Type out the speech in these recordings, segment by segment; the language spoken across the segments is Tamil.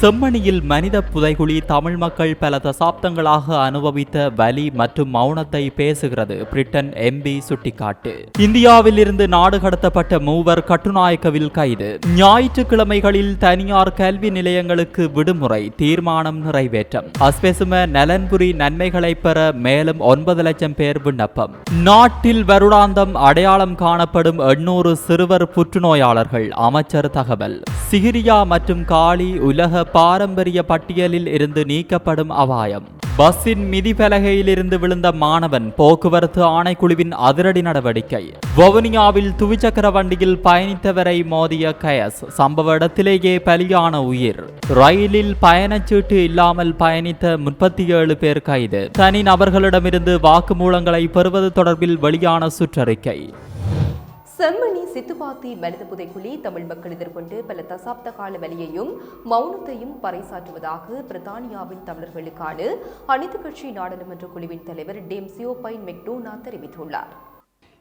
செம்மணியில் மனித புதைகுழி தமிழ் மக்கள் பல தசாப்தங்களாக அனுபவித்த வலி மற்றும் மௌனத்தை பேசுகிறது பிரிட்டன் எம்பி சுட்டிக்காட்டு. இந்தியாவில் இருந்து நாடு கடத்தப்பட்ட மூவர் கட்டுநாயக்கவில் கைது. ஞாயிற்றுக்கிழமைகளில் தனியார் கல்வி நிலையங்களுக்கு விடுமுறை தீர்மானம் நிறைவேற்றம். அஸ்பெசும நலன்புரி நன்மைகளை பெற மேலும் ஒன்பது லட்சம் பேர் விண்ணப்பம். நாட்டில் வருடாந்தம் அடையாளம் காணப்படும் எண்ணூறு சிறுவர் புற்றுநோயாளர்கள் அமைச்சர் தகவல். சிகிரியா மற்றும் காலி உலக பாரம்பரிய பட்டியலில் இருந்து நீக்கப்படும் அபாயம். பஸ்ஸின் மிதிப்பலகையிலிருந்து விழுந்த மாணவன் போக்குவரத்து ஆணைக்குழுவின் அதிரடி நடவடிக்கை. வவுனியாவில் துவிச்சக்கர வண்டியில் பயணித்தவரை மோதிய கயஸ் சம்பவ இடத்திலேயே பலியான உயிர். ரயிலில் பயணச்சீட்டு இல்லாமல் பயணித்த முப்பத்தி ஏழு பேர் கைது. தனி நபர்களிடமிருந்து வாக்குமூலங்களை பெறுவது தொடர்பில் வெளியான சுற்றறிக்கை. செம்மணி சித்துப்பாத்தி மனித புதைக்குழி தமிழ் மக்கள் எதிர்கொண்டு பல தசாப்த கால வலியையும் மௌனத்தையும் பறைசாற்றுவதாக பிரித்தானியாவின் தமிழர்களுக்கான அனைத்து கட்சி நாடாளுமன்ற குழுவின் தலைவர் டேம் சியோபைன் மெக்டோனா தெரிவித்துள்ளார்.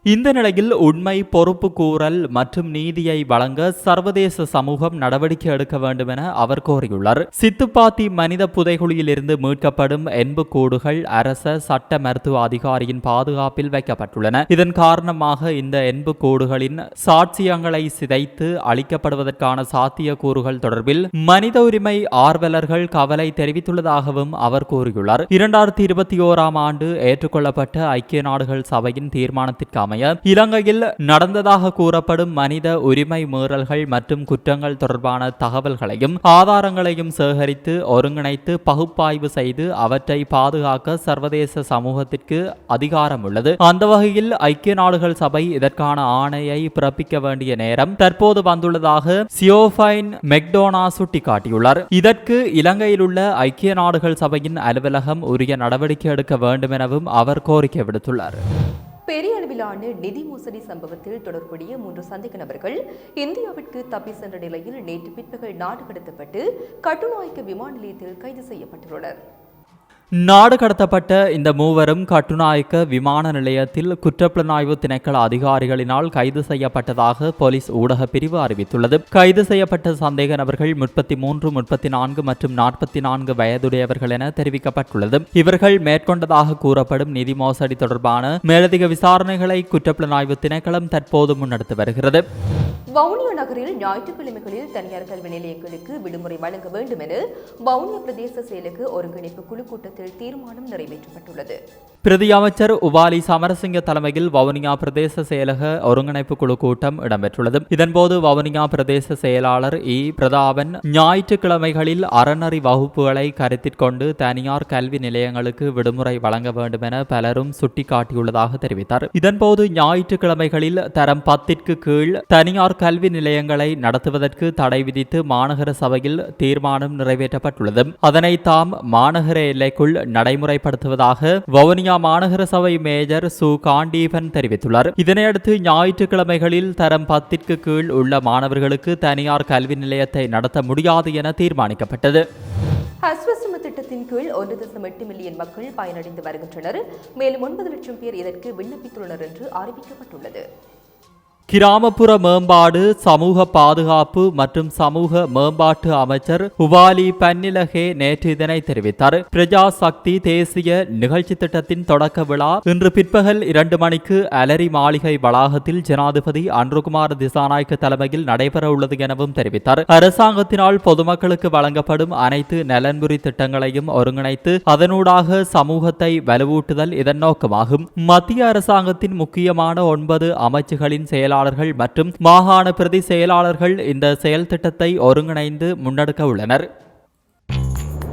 இந்த நிலையில் உண்மை பொறுப்பு கூறல் மற்றும் நீதியை வழங்க சர்வதேச சமூகம் நடவடிக்கை எடுக்க வேண்டும் என அவர் கோரியுள்ளார். சித்துப்பாத்தி மனித புதைகுழியிலிருந்து மீட்கப்படும் எண்புக்கூடுகள் அரச சட்ட மருத்துவ அதிகாரியின் பாதுகாப்பில் வைக்கப்பட்டுள்ளன. இதன் காரணமாக இந்த எண்புக்கூடுகளின் சாட்சியங்களை சிதைத்து அளிக்கப்படுவதற்கான சாத்தியக்கூறுகள் தொடர்பில் மனித உரிமை ஆர்வலர்கள் கவலை தெரிவித்துள்ளதாகவும் அவர் கூறியுள்ளார். இரண்டாயிரத்தி இருபத்தி ஓராம் ஆண்டு ஏற்றுக்கொள்ளப்பட்ட ஐக்கிய நாடுகள் சபையின் தீர்மானத்திற்கு அமைய இலங்கையில் நடந்ததாக கூறப்படும் மனித உரிமை மீறல்கள் மற்றும் குற்றங்கள் தொடர்பான தகவல்களையும் ஆதாரங்களையும் சேகரித்து ஒருங்கிணைத்து பகுப்பாய்வு செய்து அவற்றை பாதுகாக்க சர்வதேச சமூகத்திற்கு அதிகாரம் உள்ளது அந்த வகையில் ஐக்கிய நாடுகள் சபை இதற்கான ஆணையை பிறப்பிக்க வேண்டிய நேரம் தற்போது வந்துள்ளதாக சியோஃபைன் மெக்டோனா சுட்டிக்காட்டியுள்ளார். இதற்கு இலங்கையில் உள்ள ஐக்கிய நாடுகள் சபையின் அலுவலகம் உரிய நடவடிக்கை எடுக்க வேண்டும் எனவும் அவர் கோரிக்கை விடுத்துள்ளார். பெரிய அளவிலான நிதி மோசடி சம்பவத்தில் தொடர்புடைய மூன்று சந்தேக நபர்கள் இந்தியாவிற்கு தப்பி சென்ற நிலையில் நேற்று பிற்பகல் நாடு கடத்தப்பட்டு கட்டுநாயக்க விமான நிலையத்தில் கைது செய்யப்பட்டுள்ளனர். நாடு கடத்தப்பட்ட இந்த மூவரும் கட்டுநாயக்க விமான நிலையத்தில் குற்றப்புலனாய்வு திணைக்கள அதிகாரிகளினால் கைது செய்யப்பட்டதாக போலீஸ் ஊடக பிரிவு அறிவித்துள்ளது. கைது செய்யப்பட்ட சந்தேக நபர்கள் முப்பத்தி மூன்று முப்பத்தி நான்கு மற்றும் நாற்பத்தி நான்கு வயதுடையவர்கள் என தெரிவிக்கப்பட்டுள்ளது. இவர்கள் மேற்கொண்டதாக கூறப்படும் நிதி மோசடி தொடர்பான மேலதிக விசாரணைகளை குற்றப்புலனாய்வு திணைக்களம் தற்போது முன்னெடுத்து வருகிறது. வவுனியா நகரில் ஞாயிற்றுக்கிழமைகளில் தனியார் கல்வி நிலையங்களுக்கு விடுமுறை வழங்க வேண்டும் என வவுனியா பிரதேச செயலுக்கு ஒருங்கிணைப்பு குழு கூட்டத்தில் தீர்மானம் நிறைவேற்றப்பட்டுள்ளது. பிரதி அமைச்சர் உபாலி சமரசிங்க தலைமையில் வவுனியா பிரதேச செயலக ஒருங்கிணைப்பு குழு கூட்டம் இடம்பெற்றுள்ளது. இதன்போது வவுனியா பிரதேச செயலாளர் இ. பிரதாபன் ஞாயிற்றுக்கிழமைகளில் அறநறி வகுப்புகளை கருத்தில் கொண்டு தனியார் கல்வி நிலையங்களுக்கு விடுமுறை வழங்க வேண்டும் என பலரும் சுட்டிக்காட்டியுள்ளதாக தெரிவித்தார். இதன்போது ஞாயிற்றுக்கிழமைகளில் தரம் பத்திற்கு கீழ் தனியார் கல்வி நிலையங்களை நடத்துவதற்கு தடை விதித்து மாநகர சபையில் தீர்மானம் நிறைவேற்றப்பட்டுள்ளது. அதனை தாம் மாநகர எல்லைக்குள் நடைமுறைப்படுத்துவதாக வவுனியா மாநகர சபை மேஜர் சு. காண்டீபன் தெரிவித்துள்ளார். இதனையடுத்து ஞாயிற்றுக்கிழமைகளில் தரம் பத்திற்கு கீழ் உள்ள மாணவர்களுக்கு தனியார் கல்வி நிலையத்தை நடத்த முடியாது என தீர்மானிக்கப்பட்டது. ஹஸ்வசம திட்டத்தின் கீழ் ஒன்று தசம் எட்டு மில்லியன் மக்கள் பயனடைந்து வருகின்றனர். மேலும் ஒன்பது லட்சம் பேர் இதற்கு விண்ணப்பித்துள்ளனர் என்று அறிவிக்கப்பட்டுள்ளது. கிராமப்புற மேம்பாடு சமூக பாதுகாப்பு மற்றும் சமூக மேம்பாட்டு அமைச்சர் ஹுவாலி பன்னிலகே நேற்று இதனை தெரிவித்தார். பிரஜா சக்தி தேசிய நிகழ்ச்சி திட்டத்தின் தொடக்க விழா இன்று பிற்பகல் இரண்டு மணிக்கு அலரி மாளிகை வளாகத்தில் ஜனாதிபதி அன்ருகுமார் திசாநாயக்க தலைமையில் நடைபெற உள்ளது எனவும் தெரிவித்தார். அரசாங்கத்தினால் பொதுமக்களுக்கு வழங்கப்படும் அனைத்து நலன்புரி திட்டங்களையும் ஒருங்கிணைத்து அதனூடாக சமூகத்தை வலுவூட்டுதல் இதன் நோக்கமாகும். மத்திய அரசாங்கத்தின் முக்கியமான ஒன்பது அமைச்சுகளின் செயலாளர் செயலாளர்கள் மற்றும் மாகாண பிரதி செயலாளர்கள் இந்த செயல் திட்டத்தை ஒருங்கிணைந்து முன்னெடுக்க உள்ளனர்.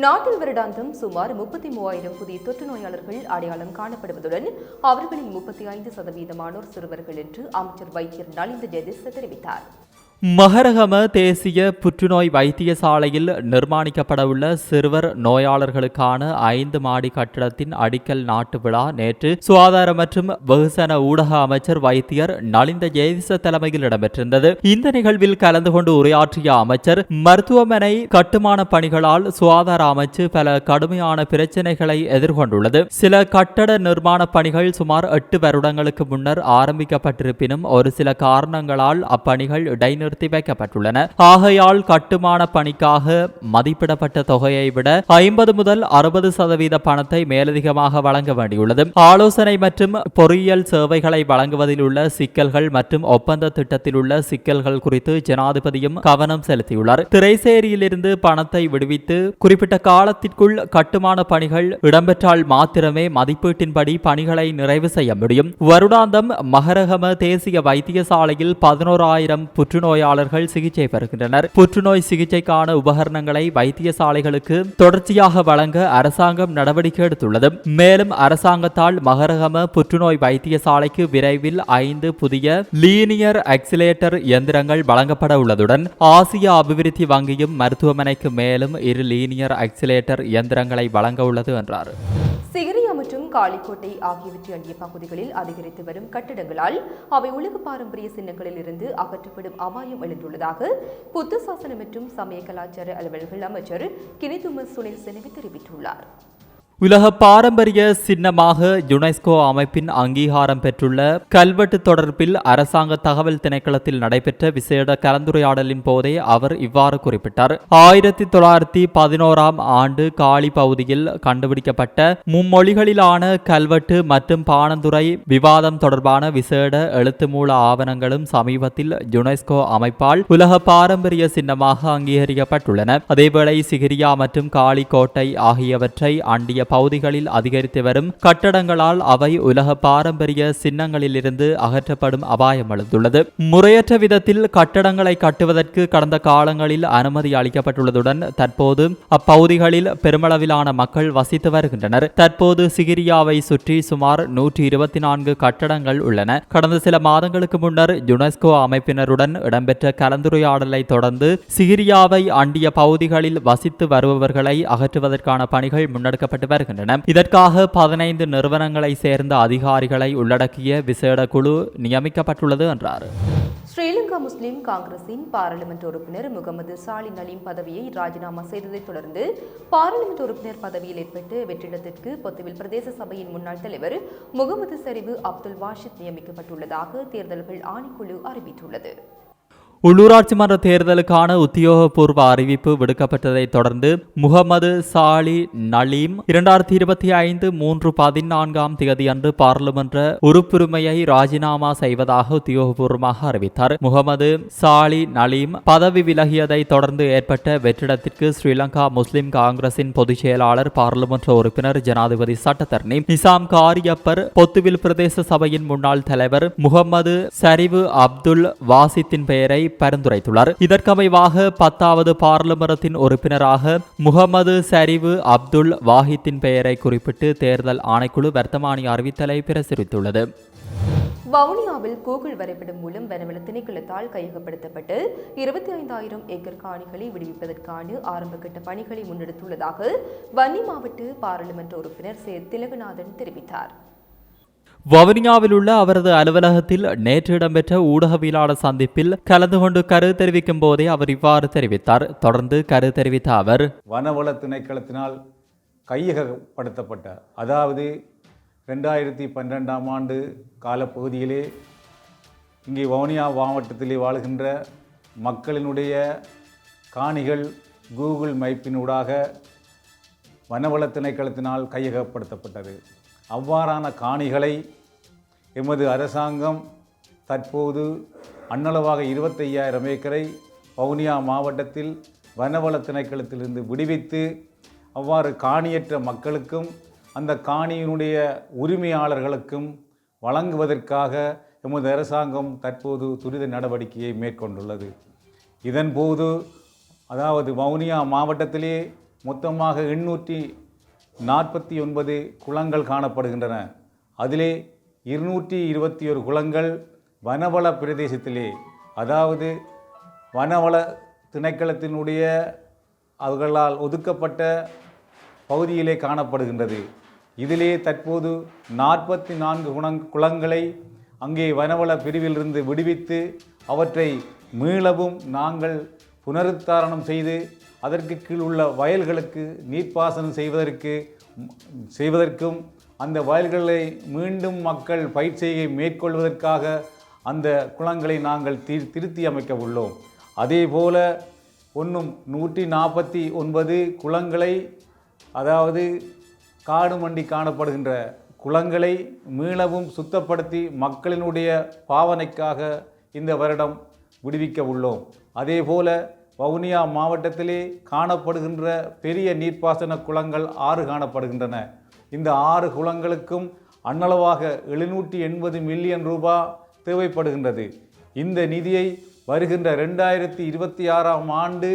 நாட்டில் வருடாந்தம் சுமார் முப்பத்தி மூவாயிரம் புதிய தொற்று நோயாளர்கள் அடையாளம் காணப்படுவதுடன் அவர்களில் முப்பத்தி ஐந்து சதவீதமானோர் சிறுவர்கள் என்று அமைச்சர் வைத்தியர் நலிந்த ஜெயதிச தெரிவித்தார். மகரகம தேசிய புற்றுநோய் வைத்தியசாலையில் நிர்மாணிக்கப்படவுள்ள சிறுவர் நோயாளர்களுக்கான ஐந்து மாடி கட்டிடத்தின் அடிக்கல் நாட்டு விழா நேற்று சுகாதார மற்றும் வெகுசன ஊடக அமைச்சர் வைத்தியர் நலிந்த ஜெயதிச தலைமையில் இடம்பெற்றிருந்தது. இந்த நிகழ்வில் கலந்து கொண்டு உரையாற்றிய அமைச்சர் மருத்துவமனை கட்டுமான பணிகளால் சுகாதார அமைச்சு பல கடுமையான பிரச்சினைகளை எதிர்கொண்டுள்ளது. சில கட்டட நிர்மாண பணிகள் சுமார் எட்டு வருடங்களுக்கு முன்னர் ஆரம்பிக்கப்பட்டிருப்பினும் ஒரு சில காரணங்களால் அப்பணிகள் இடைநிறுத்தி வைக்கப்பட்டுள்ளன. ஆகையால் கட்டுமான பணிக்காக மதிப்பிடப்பட்ட தொகையை விட ஐம்பது முதல் அறுபது சதவீத பணத்தை மேலதிகமாக வழங்க வேண்டியுள்ளது. ஆலோசனை மற்றும் பொறியியல் சேவைகளை வழங்குவதில் உள்ள சிக்கல்கள் மற்றும் ஒப்பந்த திட்டத்தில் உள்ள சிக்கல்கள் குறித்து ஜனாதிபதியும் கவனம் செலுத்தியுள்ளார். திரைசேரியிலிருந்து பணத்தை விடுவித்து குறிப்பிட்ட காலத்திற்குள் கட்டுமான பணிகள் இடம்பெற்றால் மாத்திரமே மதிப்பீட்டின்படி பணிகளை நிறைவு செய்ய முடியும். வருடாந்தம் மகரகம தேசிய வைத்தியசாலையில் பதினோராயிரம் புற்றுநோயாளர்கள் சிகிச்சை பெறுகின்றனர். புற்றுநோய் சிகிச்சைக்கான உபகரணங்களை வைத்தியசாலைகளுக்கு தொடர்ச்சியாக வழங்க அரசாங்கம் நடவடிக்கை எடுத்துள்ளது. மேலும் அரசாங்கத்தால் மகரகம புற்றுநோய் வைத்தியசாலைக்கு விரைவில் ஐந்து புதிய லீனியர் ஆக்சிலேட்டர் இயந்திரங்கள் வழங்கப்பட உள்ளதுடன் ஆசிய அபிவிருத்தி வங்கியும் மருத்துவமனைக்கு மேலும் இரு லீனியர் ஆக்சிலேட்டர் இயந்திரங்களை வழங்க உள்ளது என்றார். காளிக்கோட்டை ஆகியவற்றை அண்டிய பகுதிகளில் அதிகரித்து வரும் கட்டிடங்களால் அவை உலக பாரம்பரிய சின்னங்களில் இருந்து அகற்றப்படும் அபாயம் எழுந்துள்ளதாக புத்த சாசன மற்றும் சமய கலாச்சார அலுவல்கள் அமைச்சர் கினிதும சுனில் செனவி தெரிவித்துள்ளார். உலக பாரம்பரிய சின்னமாக யுனெஸ்கோ அமைப்பின் அங்கீகாரம் பெற்றுள்ள கல்வெட்டு தொடர்பில் அரசாங்க தகவல் திணைக்களத்தில் நடைபெற்ற விசேட கலந்துரையாடலின் போதே அவர் இவ்வாறு குறிப்பிட்டார். ஆயிரத்தி தொள்ளாயிரத்தி பதினோராம் ஆண்டு காலி பகுதியில் கண்டுபிடிக்கப்பட்ட மும்மொழிகளிலான கல்வெட்டு மற்றும் பானந்துறை விவாதம் தொடர்பான விசேட எழுத்து மூல ஆவணங்களும் சமீபத்தில் யுனெஸ்கோ அமைப்பால் உலக பாரம்பரிய சின்னமாக அங்கீகரிக்கப்பட்டுள்ளன. அதேவேளை சிகிரியா மற்றும் காளி கோட்டை ஆகியவற்றை அண்டிய பகுதிகளில் அதிகரித்து வரும் கட்டடங்களால் அவை உலக பாரம்பரிய சின்னங்களிலிருந்து அகற்றப்படும் அபாயம் எழுந்துள்ளது முறையற்ற விதத்தில் கட்டடங்களை கட்டுவதற்கு கடந்த காலங்களில் அனுமதி அளிக்கப்பட்டுள்ளதுடன் தற்போது அப்பகுதிகளில் பெருமளவிலான மக்கள் வசித்து வருகின்றனர். தற்போது சிகிரியாவை சுற்றி சுமார் நூற்றி இருபத்தி நான்கு கட்டடங்கள் உள்ளன. கடந்த சில மாதங்களுக்கு முன்னர் யுனெஸ்கோ அமைப்பினருடன் இடம்பெற்ற கலந்துரையாடலை தொடர்ந்து சிகிரியாவை அண்டிய பகுதிகளில் வசித்து வருபவர்களை அகற்றுவதற்கான பணிகள் முன்னெடுக்கப்பட்டு வருகின்றன. வருகின்றன. இதற்காக பதினைந்து நிறுவனங்களை சேர்ந்த அதிகாரிகளை உள்ளடக்கிய விசேட குழு நியமிக்கப்பட்டுள்ளது என்றார். ஸ்ரீலங்கா முஸ்லிம் காங்கிரசின் பாராளுமன்ற உறுப்பினர் முகமது சாலின் அலிம் பதவியை ராஜினாமா செய்ததைத் தொடர்ந்து பாராளுமன்ற உறுப்பினர் பதவியில் ஏற்பட்டு வெற்றிடத்திற்கு பொத்துவில் பிரதேச சபையின் முன்னாள் தலைவர் முகமது சரிவு அப்துல் வாஷித் நியமிக்கப்பட்டுள்ளதாக தேர்தல்கள் ஆணைக்குழு அறிவித்துள்ளது. உள்ளூராட்சி மன்ற தேர்தலுக்கான உத்தியோகபூர்வ அறிவிப்பு விடுக்கப்பட்டதைத் தொடர்ந்து முகமது சாலி நலீம் இரண்டாயிரத்தி இருபத்தி ஐந்து மூன்று பதினான்காம் தேதி அன்று பாராளுமன்ற உறுப்புரிமையை ராஜினாமா செய்வதாக உத்தியோகபூர்வமாக அறிவித்தார். முகமது சாலி நலீம் பதவி விலகியதை தொடர்ந்து ஏற்பட்ட வெற்றிடத்திற்கு ஸ்ரீலங்கா முஸ்லிம் காங்கிரசின் பொதுச் செயலாளர் பாராளுமன்ற உறுப்பினர் ஜனாதிபதி சட்டத்தரணி நிசாம் காரியப்பர் பொத்துவில் பிரதேச சபையின் முன்னாள் தலைவர் முகமது சரிவு அப்துல் வாசித்தின் பெயரை பரிந்துரைத்துள்ளார். இதற்கமைவாக பத்தாவது பாராளுமன்றத்தின் உறுப்பினராக முகமது சரிவு அப்துல் வாஹித்தின் பெயரை குறிப்பிட்டு தேர்தல் ஆணைக்குழு வர்த்தமானி அறிவித்தலை பிரசுரித்துள்ளது. வவுனியாவில் கூகுள் வரைபடம் மூலம் வனவள திணைக்களத்தால் கையகப்படுத்தப்பட்டு இருபத்தி ஐந்தாயிரம் ஏக்கர் காணிகளை விடுவிப்பதற்கான ஆரம்பகட்ட பணிகளை முன்னெடுத்துள்ளதாக வன்னி மாவட்ட பாராளுமன்ற உறுப்பினர் சே. திலகநாதன் தெரிவித்தார். வவுனியாவில் உள்ள அவரது அலுவலகத்தில் நேற்று இடம்பெற்ற ஊடகவியலாளர் சந்திப்பில் கலந்து கொண்டு கருத்து தெரிவிக்கும் போதே அவர் இவ்வாறு தெரிவித்தார். தொடர்ந்து கருத்து தெரிவித்த அவர் வனவள திணைக்களத்தினால் கையகப்படுத்தப்பட்ட அதாவது ரெண்டாயிரத்தி பன்னிரெண்டாம் ஆண்டு காலப்பகுதியிலே இங்கே வவுனியா மாவட்டத்திலே வாழ்கின்ற மக்களினுடைய காணிகள் கூகுள் மைப்பினூடாக வனவள திணைக்களத்தினால் கையகப்படுத்தப்பட்டது. அவ்வாறான காணிகளை எமது அரசாங்கம் தற்போது அன்னளவாக இருபத்தையாயிரம் ஏக்கரை வவுனியா மாவட்டத்தில் வனவள திணைக்களத்திலிருந்து விடுவித்து அவ்வாறு காணியற்ற மக்களுக்கும் அந்த காணியினுடைய உரிமையாளர்களுக்கும் வழங்குவதற்காக எமது அரசாங்கம் தற்போது துரித நடவடிக்கையை மேற்கொண்டுள்ளது. இதன்போது அதாவது வவுனியா மாவட்டத்திலே மொத்தமாக எண்ணூற்றி நாற்பத்தி ஒன்பது குளங்கள் காணப்படுகின்றன. அதிலே இருநூற்றி இருபத்தி ஒரு குளங்கள் வனவள பிரதேசத்திலே. அதாவது வனவள திணைக்களத்தினுடைய அவர்களால் ஒதுக்கப்பட்ட பகுதியிலே காணப்படுகின்றது. இதிலே தற்போது நாற்பத்தி நான்கு குணங் குளங்களை அங்கே வனவள பிரிவிலிருந்து விடுவித்து அவற்றை மீளவும் நாங்கள் புனருத்தாரணம் செய்து அதற்கு கீழ் உள்ள வயல்களுக்கு நீர்ப்பாசனம் செய்வதற்கு செய்வதற்கும் அந்த வயல்களை மீண்டும் மக்கள் பயிர் செய்கை மேற்கொள்வதற்காக அந்த குளங்களை நாங்கள் தி திருத்தி அமைக்க உள்ளோம். அதேபோல ஒன்றும் நூற்றி நாற்பத்தி ஒன்பது குளங்களை அதாவது காடு மண்டி காணப்படுகின்ற குளங்களை மீளவும் சுத்தப்படுத்தி மக்களினுடைய பாவனைக்காக இந்த வருடம் விடுவிக்க உள்ளோம். அதேபோல வவுனியா மாவட்டத்திலே காணப்படுகின்ற பெரிய நீர்ப்பாசன குளங்கள் ஆறு காணப்படுகின்றன. இந்த ஆறு குளங்களுக்கும் அன்னளவாக எழுநூற்றி எண்பது மில்லியன் ரூபாய் தேவைப்படுகின்றது. இந்த நிதியை வருகின்ற ரெண்டாயிரத்தி இருபத்தி ஆறாம் ஆண்டு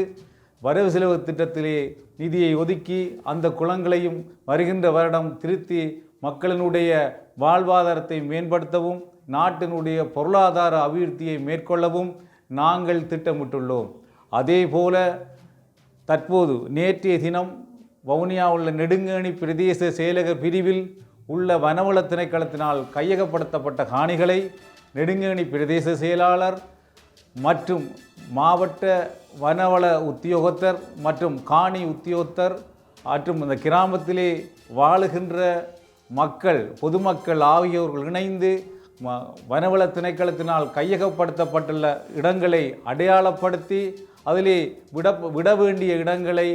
வரவு செலவு திட்டத்திலே நிதியை ஒதுக்கி அந்த குளங்களையும் வருகின்ற வருடம் திருத்தி மக்களினுடைய வாழ்வாதாரத்தை மேம்படுத்தவும் நாட்டினுடைய பொருளாதார அபிவிருத்தியை மேற்கொள்ளவும் நாங்கள் திட்டமிட்டுள்ளோம். அதேபோல தற்போது நேற்றைய தினம் வவுனியா உள்ள நெடுங்கேணி பிரதேச செயலக பிரிவில் உள்ள வனவள திணைக்களத்தினால் கையகப்படுத்தப்பட்ட காணிகளை நெடுங்கேணி பிரதேச செயலாளர் மற்றும் மாவட்ட வனவள உத்தியோகத்தர் மற்றும் காணி உத்தியோகத்தர் மற்றும் இந்த கிராமத்திலே வாழுகின்ற மக்கள் பொதுமக்கள் ஆகியோர்கள் இணைந்து வனவள திணைக்களத்தினால் கையகப்படுத்தப்பட்டுள்ள இடங்களை அடையாளப்படுத்தி அதிலே விட விட வேண்டிய இடங்களை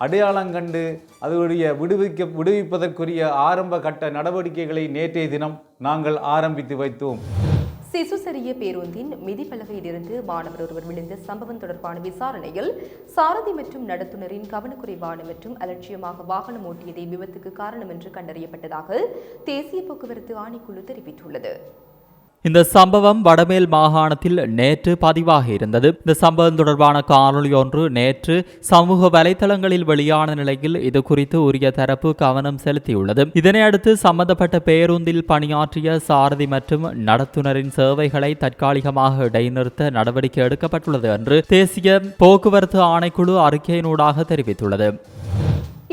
அடையாளம் கண்டு அதனுடைய விடுவிக்க விடுவிப்பதற்குரிய ஆரம்ப கட்ட நடவடிக்கைகளை நேற்றைய தினம் நாங்கள் ஆரம்பித்து வைத்தோம். சிசுசரிய பேருந்தின் மிதிப்பலகையிலிருந்து மாணவர் ஒருவர் விழுந்த சம்பவம் தொடர்பான விசாரணையில் சாரதி மற்றும் நடத்துனரின் கவனக்குறைவான மற்றும் அலட்சியமாக வாகனம் ஓட்டியதே விபத்துக்கு காரணம் என்று கண்டறியப்பட்டதாக தேசிய போக்குவரத்து ஆணைக்குழு தெரிவித்துள்ளது. இந்த சம்பவம் வடமேல் மாகாணத்தில் நேற்று பதிவாக இருந்தது. இந்த சம்பவம் தொடர்பான காணொலி ஒன்று நேற்று சமூக வலைதளங்களில் வெளியான நிலையில் இது குறித்து உரிய தரப்பு கவனம் செலுத்தியுள்ளது. இதனையடுத்து சம்பந்தப்பட்ட பேருந்தில் பணியாற்றிய சாரதி மற்றும் நடத்துனரின் சேவைகளை தற்காலிகமாக இடைநிறுத்த நடவடிக்கை எடுக்கப்பட்டுள்ளது என்று தேசிய போக்குவரத்து ஆணைக்குழு அறிக்கையினூடாக தெரிவித்துள்ளது.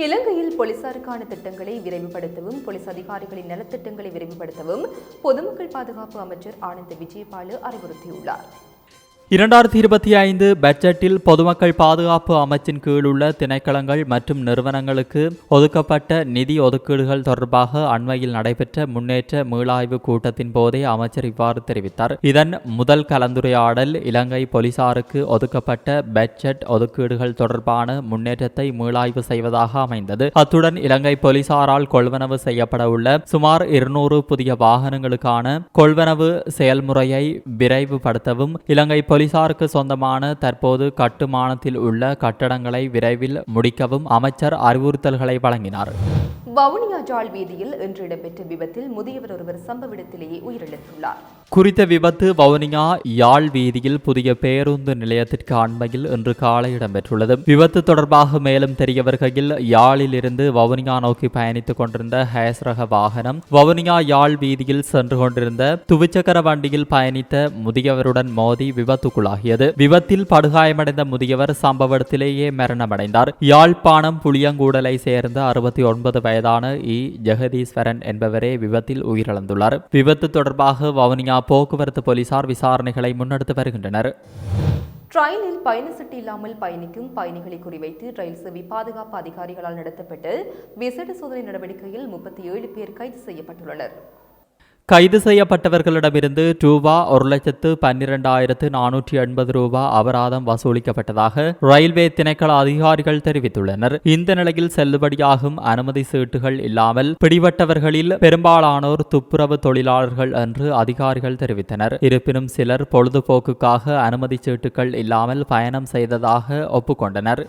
இலங்கையில் போலீசாருக்கான திட்டங்களை விரைவுபடுத்தவும் போலீஸ் அதிகாரிகளின் நலத்திட்டங்களை விரைவுபடுத்தவும் பொதுமக்கள் பாதுகாப்பு அமைச்சர் ஆனந்த் விஜயபாலு அறிவுறுத்தியுள்ளார். இரண்டாயிரத்தி இருபத்தி ஐந்து பட்ஜெட்டில் பொதுமக்கள் பாதுகாப்பு அமைச்சின் கீழ் உள்ள திணைக்களங்கள் மற்றும் நிறுவனங்களுக்கு ஒதுக்கப்பட்ட நிதி ஒதுக்கீடுகள் தொடர்பாக அண்மையில் நடைபெற்ற முன்னேற்ற மீளாய்வு கூட்டத்தின் போதே அமைச்சர் இவ்வாறு தெரிவித்தார். இதன் முதல் கலந்துரையாடல் இலங்கை போலீசாருக்கு ஒதுக்கப்பட்ட பட்ஜெட் ஒதுக்கீடுகள் தொடர்பான முன்னேற்றத்தை மீளாய்வு செய்வதாக அமைந்தது. அத்துடன் இலங்கை போலீசாரால் கொள்வனவு செய்யப்பட உள்ள சுமார் இருநூறு புதிய வாகனங்களுக்கான கொள்வனவு செயல்முறையை விரைவுபடுத்தவும் இலங்கை போலீசாருக்கு சொந்தமான தற்போது கட்டுமானத்தில் உள்ள கட்டடங்களை விரைவில் முடிக்கவும் அமைச்சர் அறிவுறுத்தல்களை வழங்கினார். வவுனியா ஜாழ் வீதியில் இன்று இடம்பெற்ற விபத்தில் முதியவர் ஒருவர் சம்பவ இடத்திலேயே உயிரிழந்துள்ளார். குறித்த விபத்து வவுனியா யாழ் வீதியில் புதிய பேருந்து நிலையத்திற்கு அண்மையில் இன்று காலை இடம்பெற்றுள்ளது. விபத்து தொடர்பாக மேலும் தெரிய வருகையில் யாழில் இருந்து வவுனியா நோக்கி பயணித்துக் கொண்டிருந்த ஹேஸ்ரக வாகனம் வவுனியா யாழ் வீதியில் சென்று கொண்டிருந்த துவிச்சக்கர வண்டியில் பயணித்த முதியவருடன் மோதி விபத்துக்குள்ளாகியது. விபத்தில் படுகாயமடைந்த முதியவர் சம்பவ இடத்திலேயே மரணமடைந்தார். யாழ்ப்பாணம் புளியங்கூடலை சேர்ந்த அறுபத்தி ஒன்பது வயது வயதான இ. ஜெகதீஸ்வரன் என்பவரே விபத்தில் உயிரிழந்துள்ளார். விபத்து தொடர்பாக வவுனியா போக்குவரத்து போலீசார் விசாரணைகளை முன்னெடுத்து வருகின்றனர். ரயிலில் பயண சீட்டு இல்லாமல் பயணிக்கும் பயணிகளை குறிவைத்து ரயில் சேவை பாதுகாப்பு அதிகாரிகளால் நடத்தப்பட்டு விசேட சோதனை நடவடிக்கையில் முப்பத்தி ஏழு பேர் கைது செய்யப்பட்டுள்ளனர். கைது செய்யப்பட்டவர்களிடமிருந்து ரூபா ஒரு லட்சத்து பன்னிரெண்டாயிரத்து நானூற்றி எண்பது ரூபா அபராதம் வசூலிக்கப்பட்டதாக ரயில்வே திணைக்கள அதிகாரிகள் தெரிவித்துள்ளனர். இந்த நிலையில் செல்லுபடியாகும் அனுமதி சீட்டுகள் இல்லாமல் பிடிபட்டவர்களில் பெரும்பாலானோர் துப்புரவு தொழிலாளர்கள் என்று அதிகாரிகள் தெரிவித்தனர். இருப்பினும் சிலர் பொழுதுபோக்குக்காக அனுமதி சீட்டுகள் இல்லாமல் பயணம் செய்ததாக ஒப்புக்கொண்டனர்.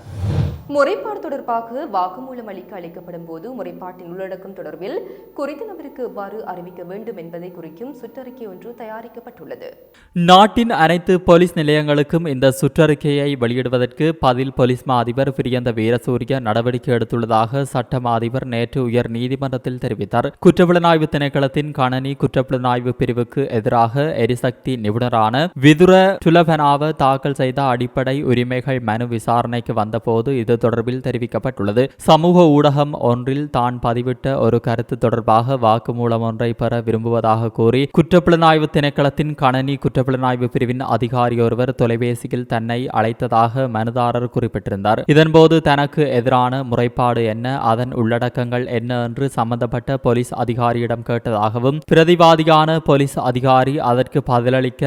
முறைப்பாடு தொடர்பாக வாக்குமூலம் அளிக்க அளிக்கப்படும் போது முறைப்பாட்டின் உள்ளடக்கம் தொடர்பில் குறித்த நபருக்கு எவ்வாறு அறிவிக்க வேண்டும் என்பதை குறிக்கும் சுற்றறிக்கை ஒன்று தயாரிக்கப்பட்டுள்ளது. நாட்டின் அனைத்து போலீஸ் நிலையங்களுக்கும் இந்த சுற்றறிக்கையை வெளியிடுவதற்கு பதில் போலீஸ் மா அதிபர் பிரியந்த வீரசூரிய நடவடிக்கை எடுத்துள்ளதாக சட்ட அதிபர் நேற்று உயர் நீதிமன்றத்தில் தெரிவித்தார். குற்றப்புலனாய்வு திணைக்களத்தின் கணனி குற்றப்புலனாய்வு பிரிவுக்கு எதிராக எரிசக்தி நிபுணரான விதுர துலபனாவ தாக்கல் செய்த அடிப்படை உரிமைகள் மனு விசாரணைக்கு வந்தபோது இது தொடர்பில் தெரிவிக்கப்பட்டுள்ளது. சமூக ஊடகம் ஒன்றில் தான் பதிவிட்ட ஒரு கருத்து தொடர்பாக வாக்குமூலம் ஒன்றை பெற விரும்புவதாக கூறி குற்றப்புலனாய்வு திணைக்களத்தின் கணனி குற்றப்புலனாய்வு பிரிவின் அதிகாரி ஒருவர் தொலைபேசியில் தன்னை அழைத்ததாக மனுதாரர் குறிப்பிட்டிருந்தார். இதன்போது தனக்கு எதிரான முறைப்பாடு என்ன அதன் உள்ளடக்கங்கள் என்ன என்று சம்பந்தப்பட்ட போலீஸ் அதிகாரியிடம் கேட்டதாகவும் பிரதிவாதியான போலீஸ் அதிகாரி அதற்கு பதிலளிக்க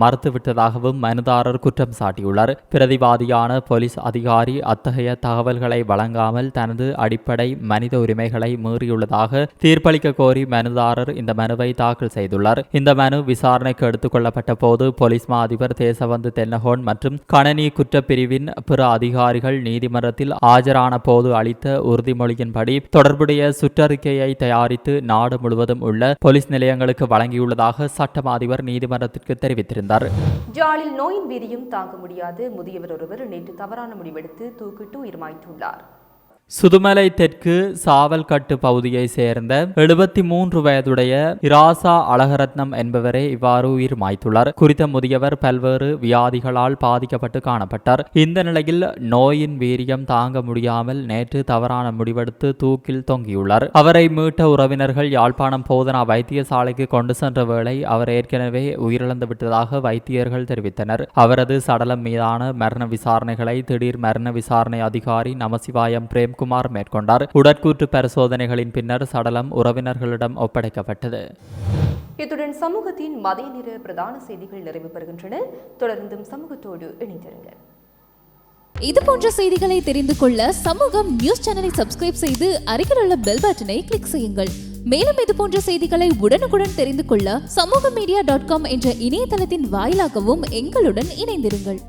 மறுத்துவிட்டதாகவும் மனுதாரர் குற்றம் சாட்டியுள்ளார். பிரதிவாதியான போலீஸ் அதிகாரி அத்தகைய தகவல்களை வழங்காமல் தனது அடிப்படை மனித உரிமைகளை மீறியுள்ளதாக தீர்ப்பளிக்க கோரி மனுதாரர் இந்த மனுவை தாக்கல் செய்துள்ளார். இந்த மனு விசாரணைக்கு எடுத்துக் கொள்ளப்பட்ட போது போலீஸ் மா அதிபர் தேசவந்து தென்னகோன் மற்றும் கணனி குற்றப்பிரிவின் பிற அதிகாரிகள் நீதிமன்றத்தில் ஆஜரான போது அளித்த உறுதிமொழியின்படி தொடர்புடைய சுற்றறிக்கையை தயாரித்து நாடு முழுவதும் உள்ள போலீஸ் நிலையங்களுக்கு வழங்கியுள்ளதாக சட்டமா அதிபர் நீதிமன்றத்திற்கு தெரிவித்திருந்தார். ஜாலில் நோயின் வீரியும் தாங்க முடியாது. முதியவர் ஒருவர் நேற்று தவறான முடிவெடுத்து தூக்கிட்டு உயிர் மாய்த்துள்ளார் சுதுமலை தெற்கு சாவல்கட்டு பகுதியை சேர்ந்த எழுபத்தி மூன்று வயதுடைய இராசா அழகரத்னம் என்பவரே இவ்வாறு உயிர் மாய்த்துள்ளார் குறித்த முதியவர் பல்வேறு வியாதிகளால் பாதிக்கப்பட்டு காணப்பட்டார். இந்த நிலையில் நோயின் வீரியம் தாங்க முடியாமல் நேற்று தவறான முடிவெடுத்து தூக்கில் தொங்கியுள்ளார். அவரை மீட்ட உறவினர்கள் யாழ்ப்பாணம் போதனா வைத்தியசாலைக்கு கொண்டு சென்ற வேளை அவர் ஏற்கனவே உயிரிழந்து விட்டதாக வைத்தியர்கள் தெரிவித்தனர். அவரது சடலம் மீதான மரண விசாரணைகளை திடீர் மரண விசாரணை அதிகாரி நமசிவாயம் பிரேம்குமார் மேற்கொண்டார். உடற்கூற்று பரிசோதனைகளின் பின்னர் சடலம் உறவினர்களிடம் ஒப்படைக்கப்பட்டது. இத்துடன் சமூகத்தின் மதிய நேர பிரதான செய்திகள் நிறைவு பெறுகின்றன. தொடர்ந்தும் சமூகத்தோடு இணைந்திருங்கள் இது போன்ற செய்திகளை தெரிந்து கொள்ள சமூகம் நியூஸ் சேனலை சப்ஸ்கிரைப் செய்து அருகில் உள்ள பெல் பட்டனை கிளிக் செய்யுங்கள். மேலும் இது போன்ற செய்திகளை உடனுக்குடன் தெரிந்து கொள்ள சமூக மீடியா டாட் காம் என்ற இணையதளத்தின் வாயிலாகவும் எங்களுடன் இணைந்திருங்கள்.